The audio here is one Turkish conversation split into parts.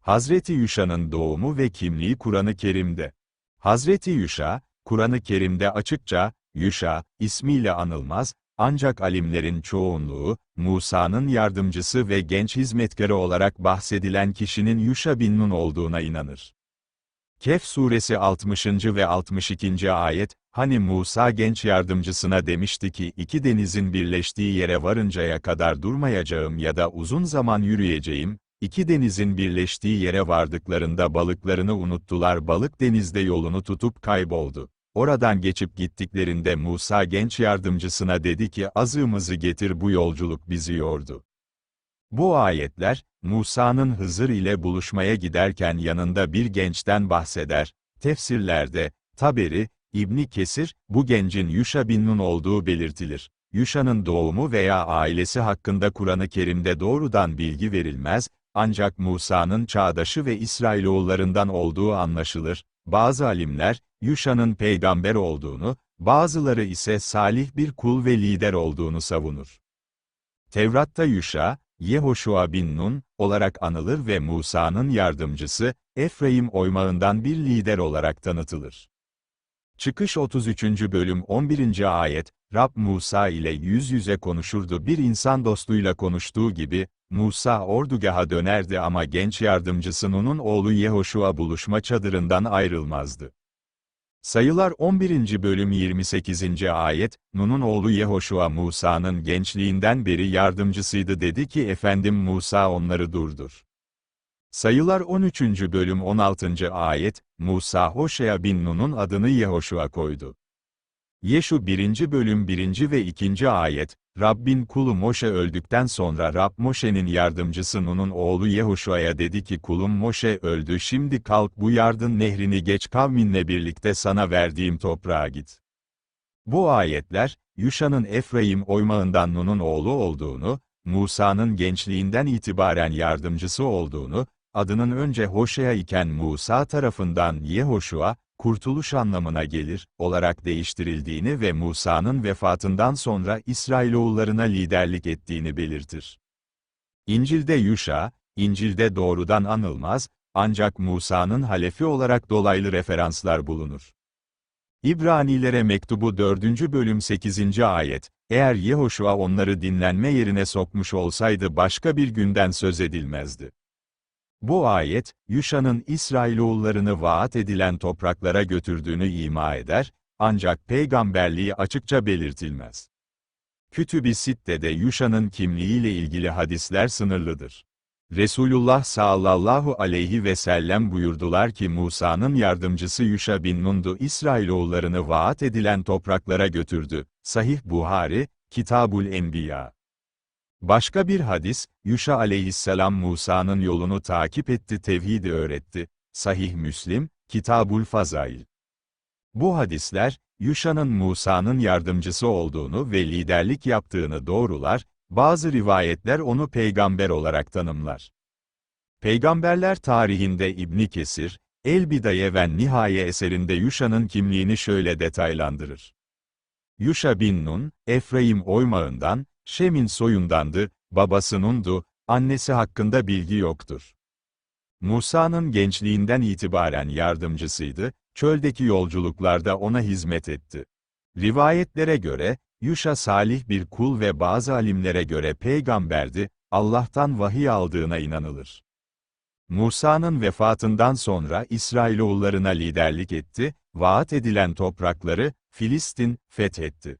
Hazreti Yuşa'nın doğumu ve kimliği Kur'an-ı Kerim'de. Hazreti Yuşa, Kur'an-ı Kerim'de açıkça, Yuşa, ismiyle anılmaz, ancak alimlerin çoğunluğu, Musa'nın yardımcısı ve genç hizmetkarı olarak bahsedilen kişinin Yuşa bin Nun olduğuna inanır. Kehf suresi 60. ve 62. ayet, hani Musa genç yardımcısına demişti ki iki denizin birleştiği yere varıncaya kadar durmayacağım ya da uzun zaman yürüyeceğim, iki denizin birleştiği yere vardıklarında balıklarını unuttular balık denizde yolunu tutup kayboldu. Oradan geçip gittiklerinde Musa genç yardımcısına dedi ki azığımızı getir bu yolculuk bizi yordu. Bu ayetler, Musa'nın Hızır ile buluşmaya giderken yanında bir gençten bahseder. Tefsirlerde, Taberi, İbni Kesir, bu gencin Yuşa bin Nun olduğu belirtilir. Yuşa'nın doğumu veya ailesi hakkında Kur'an-ı Kerim'de doğrudan bilgi verilmez, ancak Musa'nın çağdaşı ve İsrailoğullarından olduğu anlaşılır. Bazı alimler, Yuşa'nın peygamber olduğunu, bazıları ise salih bir kul ve lider olduğunu savunur. Tevrat'ta Yuşa, Yehoşua bin Nun, olarak anılır ve Musa'nın yardımcısı, Efraim oymağından bir lider olarak tanıtılır. Çıkış 33. bölüm 11. ayet, Rab Musa ile yüz yüze konuşurdu bir insan dostuyla konuştuğu gibi, Musa ordugaha dönerdi ama genç yardımcısı Nun'un oğlu Yehoşua buluşma çadırından ayrılmazdı. Sayılar 11. bölüm 28. ayet, Nun'un oğlu Yehoşua Musa'nın gençliğinden beri yardımcısıydı dedi ki efendim Musa onları durdur. Sayılar 13. bölüm 16. ayet, Musa Hoşea bin Nun'un adını Yehoşua koydu. Yeşu 1. bölüm 1. ve 2. ayet, Rabbin kulu Moşe öldükten sonra Rab Moşe'nin yardımcısı Nun'un oğlu Yehoşua'ya dedi ki kulum Moşe öldü şimdi kalk bu yardın nehrini geç kavminle birlikte sana verdiğim toprağa git. Bu ayetler, Yuşa'nın Efraim oymağından Nun'un oğlu olduğunu, Musa'nın gençliğinden itibaren yardımcısı olduğunu, adının önce Hoşea iken Musa tarafından Yehoşua, kurtuluş anlamına gelir, olarak değiştirildiğini ve Musa'nın vefatından sonra İsrailoğullarına liderlik ettiğini belirtir. İncil'de Yuşa, İncil'de doğrudan anılmaz, ancak Musa'nın halefi olarak dolaylı referanslar bulunur. İbranilere mektubu 4. bölüm 8. ayet, eğer Yehoşua onları dinlenme yerine sokmuş olsaydı başka bir günden söz edilmezdi. Bu ayet, Yuşa'nın İsrailoğullarını vaat edilen topraklara götürdüğünü ima eder, ancak peygamberliği açıkça belirtilmez. Kütüb-i Sitte'de Yuşa'nın kimliğiyle ilgili hadisler sınırlıdır. Resulullah sallallahu aleyhi ve sellem buyurdular ki Musa'nın yardımcısı Yuşa bin Nun'du İsrailoğullarını vaat edilen topraklara götürdü. Sahih Buhari, Kitabul Enbiya. Başka bir hadis, Yuşa aleyhisselam Musa'nın yolunu takip etti tevhidi öğretti. Sahih Müslim, Kitabul Fazail. Bu hadisler, Yuşa'nın Musa'nın yardımcısı olduğunu ve liderlik yaptığını doğrular, bazı rivayetler onu peygamber olarak tanımlar. Peygamberler tarihinde İbni Kesir, El Bidaye ve Nihaye eserinde Yuşa'nın kimliğini şöyle detaylandırır. Yuşa bin Nun, Efraim oymağından, Şem'in soyundandı, babası Nun'du, annesi hakkında bilgi yoktur. Musa'nın gençliğinden itibaren yardımcısıydı, çöldeki yolculuklarda ona hizmet etti. Rivayetlere göre, Yuşa salih bir kul ve bazı alimlere göre peygamberdi, Allah'tan vahiy aldığına inanılır. Musa'nın vefatından sonra İsrailoğullarına liderlik etti, vaat edilen toprakları, Filistin, fethetti.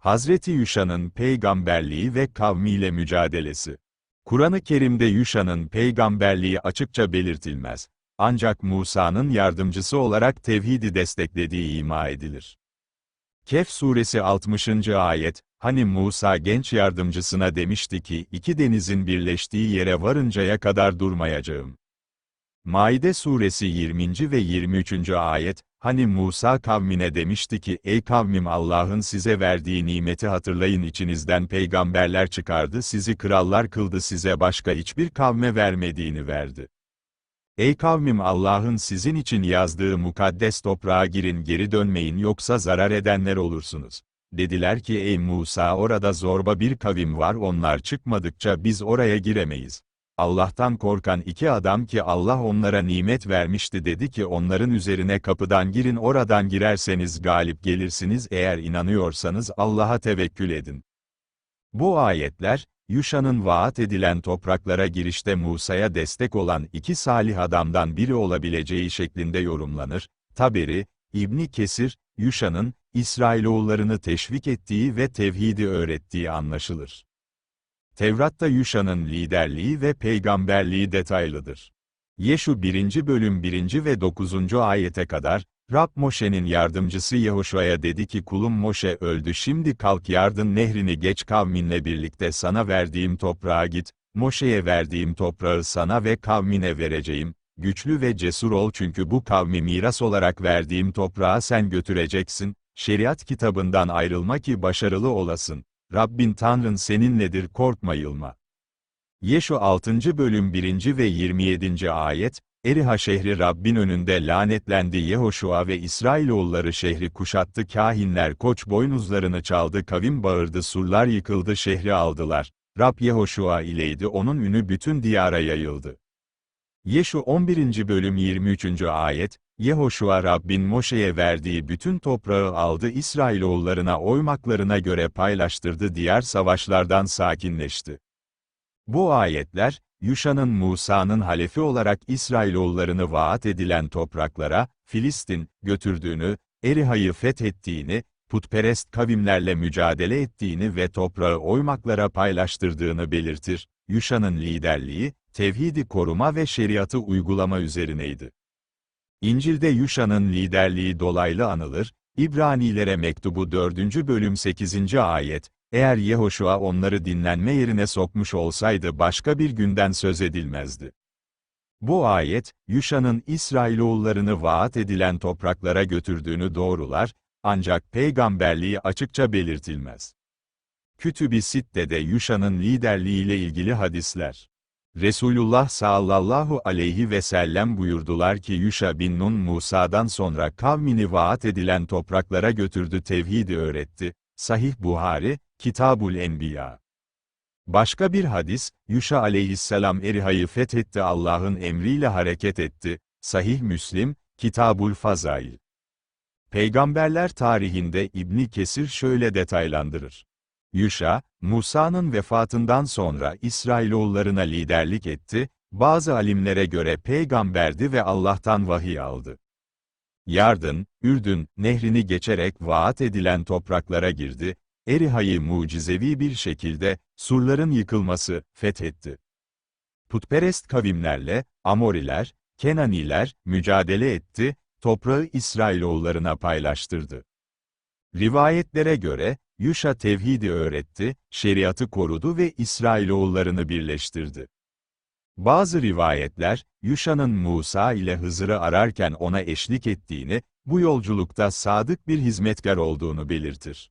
Hazreti Yuşa'nın peygamberliği ve kavmiyle mücadelesi. Kur'an-ı Kerim'de Yuşa'nın peygamberliği açıkça belirtilmez. Ancak Musa'nın yardımcısı olarak tevhidi desteklediği ima edilir. Kehf suresi 60. ayet, hani Musa genç yardımcısına demişti ki, iki denizin birleştiği yere varıncaya kadar durmayacağım. Maide suresi 20. ve 23. ayet, hani Musa kavmine demişti ki, ey kavmim Allah'ın size verdiği nimeti hatırlayın içinizden peygamberler çıkardı sizi krallar kıldı size başka hiçbir kavme vermediğini verdi. Ey kavmim Allah'ın sizin için yazdığı mukaddes toprağa girin geri dönmeyin yoksa zarar edenler olursunuz. Dediler ki ey Musa orada zorba bir kavim var onlar çıkmadıkça biz oraya giremeyiz. Allah'tan korkan iki adam ki Allah onlara nimet vermişti dedi ki onların üzerine kapıdan girin oradan girerseniz galip gelirsiniz eğer inanıyorsanız Allah'a tevekkül edin. Bu ayetler, Yuşa'nın vaat edilen topraklara girişte Musa'ya destek olan iki salih adamdan biri olabileceği şeklinde yorumlanır. Taberi, İbni Kesir, Yuşa'nın, İsrailoğullarını teşvik ettiği ve tevhidi öğrettiği anlaşılır. Tevrat'ta Yuşa'nın liderliği ve peygamberliği detaylıdır. Yeşu 1. bölüm 1. ve 9. ayete kadar, Rab Moşe'nin yardımcısı Yehoşua'ya dedi ki kulum Moşe öldü şimdi kalk Yardın nehrini geç kavminle birlikte sana verdiğim toprağa git, Moşe'ye verdiğim toprağı sana ve kavmine vereceğim, güçlü ve cesur ol çünkü bu kavmi miras olarak verdiğim toprağı sen götüreceksin, şeriat kitabından ayrılma ki başarılı olasın, Rabbin Tanrın seninledir korkma yılma. Yeşu 6. bölüm 1. ve 27. ayet, Eriha şehri Rabbin önünde lanetlendi Yehoşua ve İsrailoğulları şehri kuşattı kahinler koç boynuzlarını çaldı kavim bağırdı surlar yıkıldı şehri aldılar. Rab Yehoşua ileydi onun ünü bütün diyara yayıldı. Yeşu 11. bölüm 23. ayet, Yehoşua Rabbin Moşe'ye verdiği bütün toprağı aldı İsrailoğullarına oymaklarına göre paylaştırdı diğer savaşlardan sakinleşti. Bu ayetler, Yuşa'nın Musa'nın halefi olarak İsrailoğullarını vaat edilen topraklara, Filistin, götürdüğünü, Eriha'yı fethettiğini, putperest kavimlerle mücadele ettiğini ve toprağı oymaklara paylaştırdığını belirtir. Yuşa'nın liderliği, tevhidi koruma ve şeriatı uygulama üzerineydi. İncil'de Yuşa'nın liderliği dolaylı anılır, İbranilere mektubu 4. bölüm 8. ayet, eğer Yehoşua onları dinlenme yerine sokmuş olsaydı başka bir günden söz edilmezdi. Bu ayet, Yuşa'nın İsrailoğullarını vaat edilen topraklara götürdüğünü doğrular, ancak peygamberliği açıkça belirtilmez. Kütüb-i Sitte'de Yuşa'nın liderliğiyle ilgili hadisler. Resulullah sallallahu aleyhi ve sellem buyurdular ki Yuşa bin Nun Musa'dan sonra kavmini vaat edilen topraklara götürdü tevhidi öğretti. Sahih Buhari, Kitabul Enbiya. Başka bir hadis, Yuşa aleyhisselam Eriha'yı fethetti Allah'ın emriyle hareket etti. Sahih Müslim, Kitabul Fazail. Peygamberler tarihinde İbni Kesir şöyle detaylandırır. Yuşa, Musa'nın vefatından sonra İsrailoğullarına liderlik etti, bazı alimlere göre peygamberdi ve Allah'tan vahiy aldı. Yardın, Ürdün, nehrini geçerek vaat edilen topraklara girdi, Eriha'yı mucizevi bir şekilde, surların yıkılması, fethetti. Putperest kavimlerle, Amoriler, Kenaniler, mücadele etti, toprağı İsrailoğullarına paylaştırdı. Rivayetlere göre, Yuşa tevhidi öğretti, şeriatı korudu ve İsrailoğullarını birleştirdi. Bazı rivayetler, Yuşa'nın Musa ile Hızır'ı ararken ona eşlik ettiğini, bu yolculukta sadık bir hizmetkar olduğunu belirtir.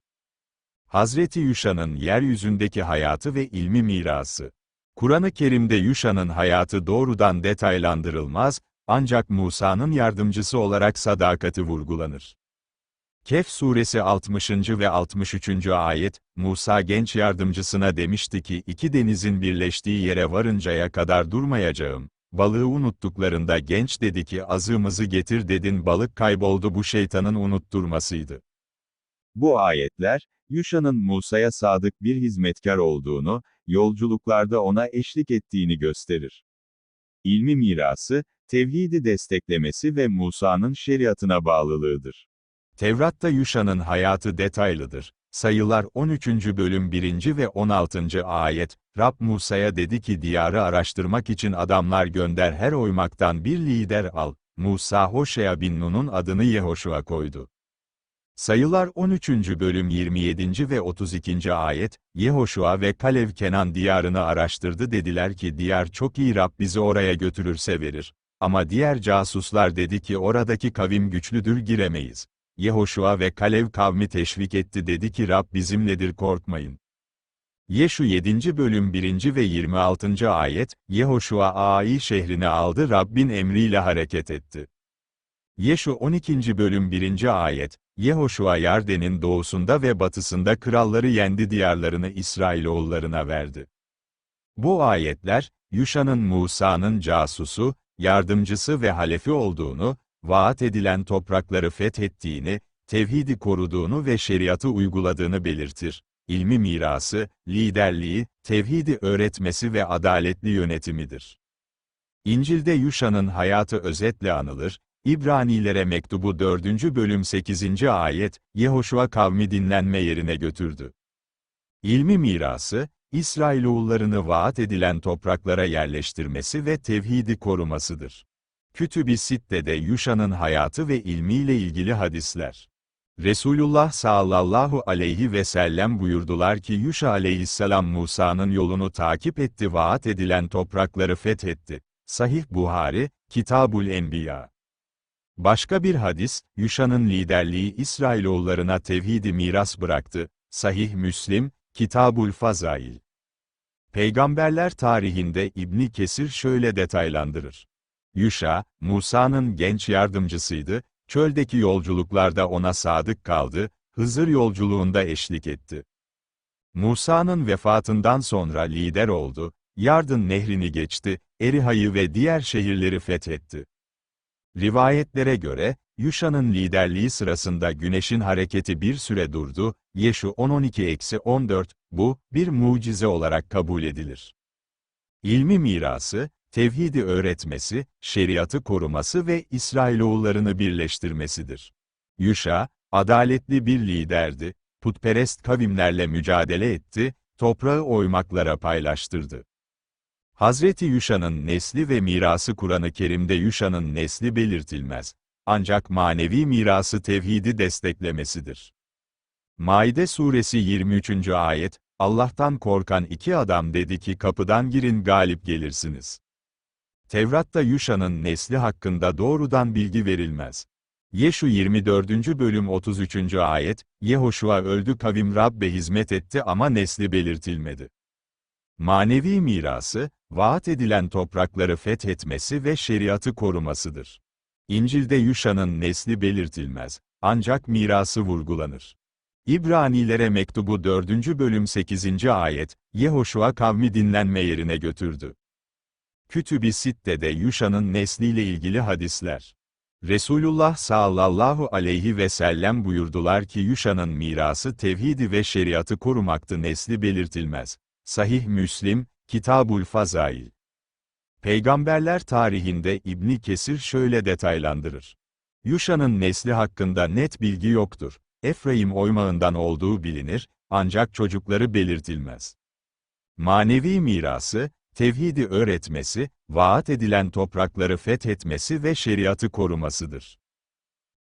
Hazreti Yuşa'nın yeryüzündeki hayatı ve ilmi mirası. Kur'an-ı Kerim'de Yuşa'nın hayatı doğrudan detaylandırılmaz, ancak Musa'nın yardımcısı olarak sadakati vurgulanır. Kehf suresi 60. ve 63. ayet, Musa genç yardımcısına demişti ki iki denizin birleştiği yere varıncaya kadar durmayacağım. Balığı unuttuklarında genç dedi ki azığımızı getir dedin balık kayboldu bu şeytanın unutturmasıydı. Bu ayetler, Yuşa'nın Musa'ya sadık bir hizmetkar olduğunu, yolculuklarda ona eşlik ettiğini gösterir. İlmi mirası, tevhidi desteklemesi ve Musa'nın şeriatına bağlılığıdır. Tevrat'ta Yuşa'nın hayatı detaylıdır. Sayılar 13. bölüm 1. ve 16. ayet, Rab Musa'ya dedi ki diyarı araştırmak için adamlar gönder her oymaktan bir lider al. Musa Hoşea bin Nun'un adını Yehoşua koydu. Sayılar 13. bölüm 27. ve 32. ayet, Yehoşua ve Kalev Kenan diyarını araştırdı dediler ki diyar çok iyi Rab bizi oraya götürürse verir. Ama diğer casuslar dedi ki oradaki kavim güçlüdür giremeyiz. Yehoşua ve Kalev kavmi teşvik etti dedi ki Rab bizimledir korkmayın. Yeşu 7. bölüm 1. ve 26. ayet, Yehoşua Ai şehrini aldı Rabbin emriyle hareket etti. Yeşu 12. bölüm 1. ayet, Yehoşua Yarden'in doğusunda ve batısında kralları yendi diyarlarını İsrailoğullarına verdi. Bu ayetler, Yuşa'nın Musa'nın casusu, yardımcısı ve halefi olduğunu, vaat edilen toprakları fethettiğini, tevhidi koruduğunu ve şeriatı uyguladığını belirtir. İlmi mirası, liderliği, tevhidi öğretmesi ve adaletli yönetimidir. İncil'de Yuşa'nın hayatı özetle anılır, İbranilere mektubu 4. bölüm 8. ayet, Yehoşua kavmi dinlenme yerine götürdü. İlmi mirası, İsrailoğullarını vaat edilen topraklara yerleştirmesi ve tevhidi korumasıdır. Kütüb-i Sitte'de Yuşa'nın hayatı ve ilmiyle ilgili hadisler. Resulullah sallallahu aleyhi ve sellem buyurdular ki Yuşa aleyhisselam Musa'nın yolunu takip etti vaat edilen toprakları fethetti. Sahih Buhari, Kitabul Enbiya. Başka bir hadis, Yuşa'nın liderliği İsrailoğullarına tevhidi miras bıraktı. Sahih Müslim, Kitabul Fazail. Peygamberler tarihinde İbni Kesir şöyle detaylandırır. Yuşa, Musa'nın genç yardımcısıydı, çöldeki yolculuklarda ona sadık kaldı, Hızır yolculuğunda eşlik etti. Musa'nın vefatından sonra lider oldu, Yardın nehrini geçti, Eriha'yı ve diğer şehirleri fethetti. Rivayetlere göre, Yuşa'nın liderliği sırasında güneşin hareketi bir süre durdu, Yeşu 10-12-14, bu, bir mucize olarak kabul edilir. İlmi mirası, tevhidi öğretmesi, şeriatı koruması ve İsrailoğullarını birleştirmesidir. Yuşa, adaletli bir liderdi, putperest kavimlerle mücadele etti, toprağı oymaklara paylaştırdı. Hazreti Yuşa'nın nesli ve mirası Kur'an-ı Kerim'de Yuşa'nın nesli belirtilmez. Ancak manevi mirası tevhidi desteklemesidir. Maide suresi 23. ayet, Allah'tan korkan iki adam dedi ki kapıdan girin galip gelirsiniz. Tevrat'ta Yuşa'nın nesli hakkında doğrudan bilgi verilmez. Yeşu 24. bölüm 33. ayet, Yehoşua öldü kavim Rabbe hizmet etti ama nesli belirtilmedi. Manevi mirası, vaat edilen toprakları fethetmesi ve şeriatı korumasıdır. İncil'de Yuşa'nın nesli belirtilmez, ancak mirası vurgulanır. İbranilere mektubu 4. bölüm 8. ayet, Yehoşua kavmi dinlenme yerine götürdü. Kütüb-i Sitte'de Yuşa'nın nesliyle ilgili hadisler. Resulullah sallallahu aleyhi ve sellem buyurdular ki Yuşa'nın mirası tevhidi ve şeriatı korumaktı nesli belirtilmez. Sahih Müslim, Kitabul Fazail. Peygamberler tarihinde İbni Kesir şöyle detaylandırır. Yuşa'nın nesli hakkında net bilgi yoktur. Efraim oymağından olduğu bilinir, ancak çocukları belirtilmez. Manevi mirası, tevhidi öğretmesi, vaat edilen toprakları fethetmesi ve şeriatı korumasıdır.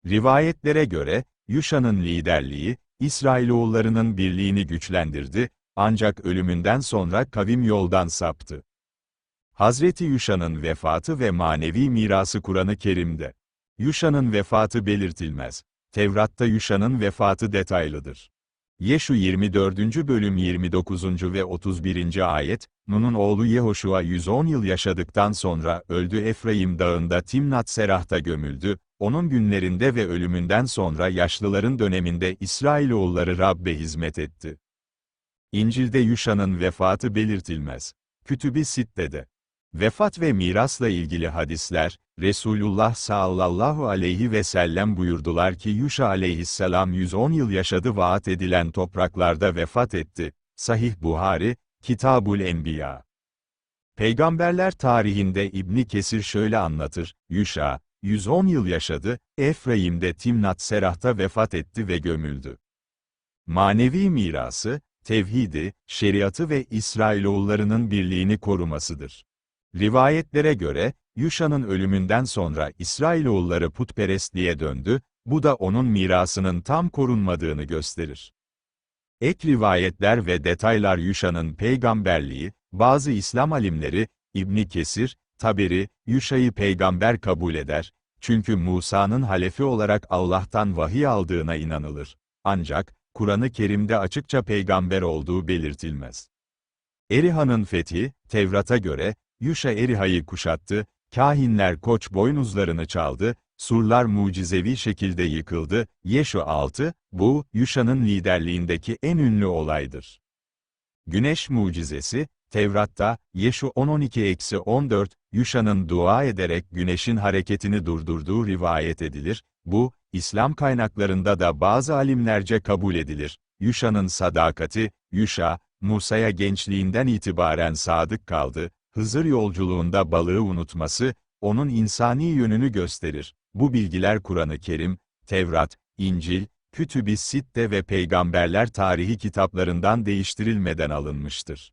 Rivayetlere göre, Yuşa'nın liderliği, İsrailoğullarının birliğini güçlendirdi, ancak ölümünden sonra kavim yoldan saptı. Hazreti Yuşa'nın vefatı ve manevi mirası Kur'an-ı Kerim'de. Yuşa'nın vefatı belirtilmez. Tevrat'ta Yuşa'nın vefatı detaylıdır. Yeşu 24. bölüm 29. ve 31. ayet, Nun'un oğlu Yehoşua 110 yıl yaşadıktan sonra öldü Efraim dağında Timnat Serah'ta gömüldü, onun günlerinde ve ölümünden sonra yaşlıların döneminde İsrailoğulları Rabbe hizmet etti. İncil'de Yuşa'nın vefatı belirtilmez. Kütüb-i Sitte'de. Vefat ve mirasla ilgili hadisler, Resulullah sallallahu aleyhi ve sellem buyurdular ki Yuşa aleyhisselam 110 yıl yaşadı vaat edilen topraklarda vefat etti. Sahih Buhari, Kitabul Enbiya. Peygamberler tarihinde İbni Kesir şöyle anlatır, Yuşa, 110 yıl yaşadı, Efraim'de Timnat Serah'ta vefat etti ve gömüldü. Manevi mirası, tevhidi, şeriatı ve İsrailoğullarının birliğini korumasıdır. Rivayetlere göre, Yuşa'nın ölümünden sonra İsrailoğulları putperestliğe döndü, bu da onun mirasının tam korunmadığını gösterir. Ek rivayetler ve detaylar Yuşa'nın peygamberliği, bazı İslam alimleri, İbni Kesir, Taberi, Yuşa'yı peygamber kabul eder, çünkü Musa'nın halefi olarak Allah'tan vahiy aldığına inanılır. Ancak, Kur'an-ı Kerim'de açıkça peygamber olduğu belirtilmez. Eriha'nın fethi, Tevrat'a göre, Yuşa Eriha'yı kuşattı, kahinler koç boynuzlarını çaldı, surlar mucizevi şekilde yıkıldı, Yeşu 6, bu, Yuşa'nın liderliğindeki en ünlü olaydır. Güneş mucizesi, Tevrat'ta, Yeşu 10-12-14, Yuşa'nın dua ederek güneşin hareketini durdurduğu rivayet edilir, bu, İslam kaynaklarında da bazı alimlerce kabul edilir. Yuşa'nın sadakati, Yuşa, Musa'ya gençliğinden itibaren sadık kaldı, Hızır yolculuğunda balığı unutması, onun insani yönünü gösterir. Bu bilgiler Kur'an-ı Kerim, Tevrat, İncil, Kütüb-i Sitte ve Peygamberler tarihi kitaplarından değiştirilmeden alınmıştır.